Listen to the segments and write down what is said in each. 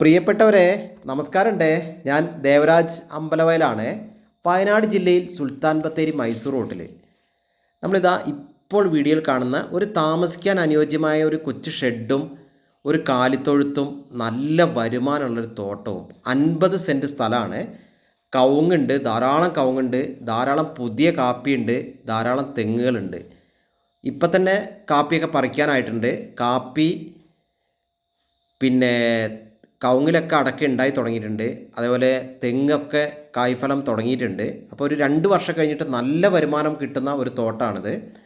പ്രിയപ്പെട്ടവരെ നമസ്കാരമുണ്ട്. ഞാൻ ദേവരാജ് അമ്പലവയലാണ് വയനാട് ജില്ലയിൽ സുൽത്താൻ ബത്തേരി മൈസൂർ റോട്ടിൽ. നമ്മളിതാ ഇപ്പോൾ വീഡിയോയിൽ കാണുന്ന ഒരു താമസിക്കാൻ അനുയോജ്യമായ ഒരു കൊച്ചു ഷെഡും ഒരു കാലിത്തൊഴുത്തും നല്ല വരുമാനമുള്ളൊരു തോട്ടവും. അൻപത് സെന്റ് സ്ഥലമാണ്. കവുങ്ങുണ്ട് ധാരാളം കവുങ്ങുണ്ട് ധാരാളം പുതിയ കാപ്പിയുണ്ട് ധാരാളം തെങ്ങുകളുണ്ട്. ഇപ്പം തന്നെ കാപ്പിയൊക്കെ പറിക്കാനായിട്ടുണ്ട്. കാപ്പി പിന്നെ കവുങ്ങിലൊക്കെ അടക്ക ഉണ്ടായി തുടങ്ങിയിട്ടുണ്ട്. അതേപോലെ തെങ്ങൊക്കെ കായ്ഫലം തുടങ്ങിയിട്ടുണ്ട്. അപ്പോൾ ഒരു രണ്ട് വർഷം കഴിഞ്ഞിട്ട് നല്ല വരുമാനം കിട്ടുന്ന ഒരു തോട്ടാണിത്.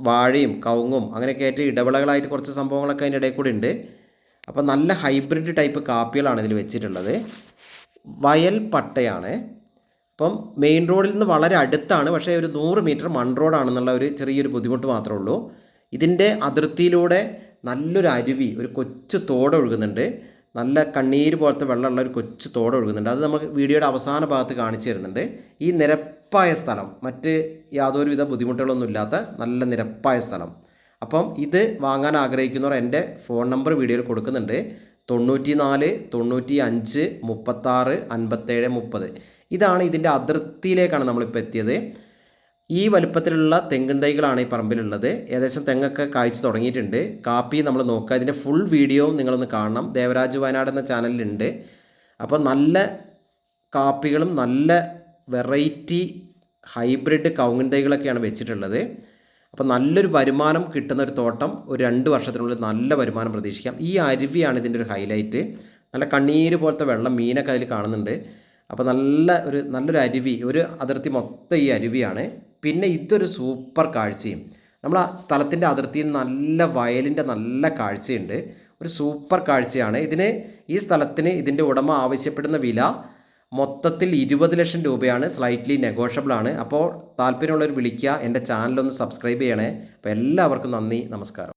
വാഴയും കവുങ്ങും അങ്ങനെയൊക്കെ ആയിട്ട് ഇടവിളകളായിട്ട് കുറച്ച് സംഭവങ്ങളൊക്കെ അതിന്റെ ഇടയിൽ കൂടി ഉണ്ട്. അപ്പോൾ നല്ല ഹൈബ്രിഡ് ടൈപ്പ് കാപ്പികളാണ് ഇതിൽ വെച്ചിട്ടുള്ളത്. വയൽ പട്ടയാണ്. അപ്പം മെയിൻ റോഡിൽ നിന്ന് വളരെ അടുത്താണ്. പക്ഷേ ഒരു നൂറ് മീറ്റർ മൺ റോഡാണെന്നുള്ള ഒരു ചെറിയൊരു ബുദ്ധിമുട്ട് മാത്രമേ ഉള്ളൂ. ഇതിന്റെ അതിർത്തിയിലൂടെ നല്ലൊരു അരുവി ഒരു കൊച്ചു തോട് ഒഴുകുന്നുണ്ട്. നല്ല കണ്ണീര് പോലത്തെ വെള്ളമുള്ള ഒരു കൊച്ചു തോട് ഒഴുകുന്നുണ്ട്. അത് നമുക്ക് വീഡിയോയുടെ അവസാന ഭാഗത്ത് കാണിച്ചു തരുന്നുണ്ട്. ഈ നിരപ്പായ സ്ഥലം മറ്റ് യാതൊരുവിധ ബുദ്ധിമുട്ടുകളൊന്നും ഇല്ലാത്ത നല്ല നിരപ്പായ സ്ഥലം. അപ്പം ഇത് വാങ്ങാൻ ആഗ്രഹിക്കുന്നവർ എന്റെ ഫോൺ നമ്പർ വീഡിയോയിൽ കൊടുക്കുന്നുണ്ട്. തൊണ്ണൂറ്റി നാല് തൊണ്ണൂറ്റി അഞ്ച് മുപ്പത്താറ് അൻപത്തേഴ് മുപ്പത്. ഇതാണ് ഇതിന്റെ അതിർത്തിയിലേക്കാണ് നമ്മളിപ്പോൾ എത്തിയത്. ഈ വലുപ്പത്തിലുള്ള തെങ്ങിൻ തൈകളാണ് ഈ പറമ്പിലുള്ളത്. ഏകദേശം തെങ്ങൊക്കെ കായ്ച്ചു തുടങ്ങിയിട്ടുണ്ട്. കാപ്പി നമ്മൾ നോക്കുക. ഇതിന്റെ ഫുൾ വീഡിയോയും നിങ്ങളൊന്ന് കാണണം. ദേവരാജ് വയനാട് എന്ന ചാനലിലുണ്ട്. അപ്പോൾ നല്ല കാപ്പികളും നല്ല വെറൈറ്റി ഹൈബ്രിഡ് കൗങ്ങൻ തൈകളൊക്കെയാണ് വെച്ചിട്ടുള്ളത്. അപ്പോൾ നല്ലൊരു വരുമാനം കിട്ടുന്ന ഒരു തോട്ടം ഒരു രണ്ട് വർഷത്തിനുള്ളിൽ നല്ല വരുമാനം പ്രതീക്ഷിക്കാം. ഈ അരുവിയാണ് ഇതിന്റെ ഒരു ഹൈലൈറ്റ് നല്ല കണ്ണീര് പോലത്തെ വെള്ളം മീനൊക്കെ അതിൽ കാണുന്നുണ്ട്. അപ്പോൾ നല്ല ഒരു നല്ലൊരു അരുവി ഒരു അതിർത്തി മൊത്തം ഈ അരുവിയാണ്. പിന്നെ ഇതൊരു സൂപ്പർ കാഴ്ചയും. നമ്മൾ ആ സ്ഥലത്തിന്റെ അതിർത്തിയിൽ നല്ല വയലിന്റെ നല്ല കാഴ്ചയുണ്ട്. ഒരു സൂപ്പർ കാഴ്ചയാണ്. ഇതിന് ഈ സ്ഥലത്തിന് ഇതിന്റെ ഉടമ ആവശ്യപ്പെടുന്ന വില മൊത്തത്തിൽ ഇരുപത് ലക്ഷം രൂപയാണ്. സ്ലൈറ്റ്ലി നെഗോഷ്യബിൾ ആണ്. അപ്പോൾ താല്പര്യമുള്ളവർ വിളിക്കുക. എന്റെ ചാനലൊന്ന് സബ്സ്ക്രൈബ് ചെയ്യണേ. അപ്പോൾ എല്ലാവർക്കും നന്ദി. നമസ്കാരം.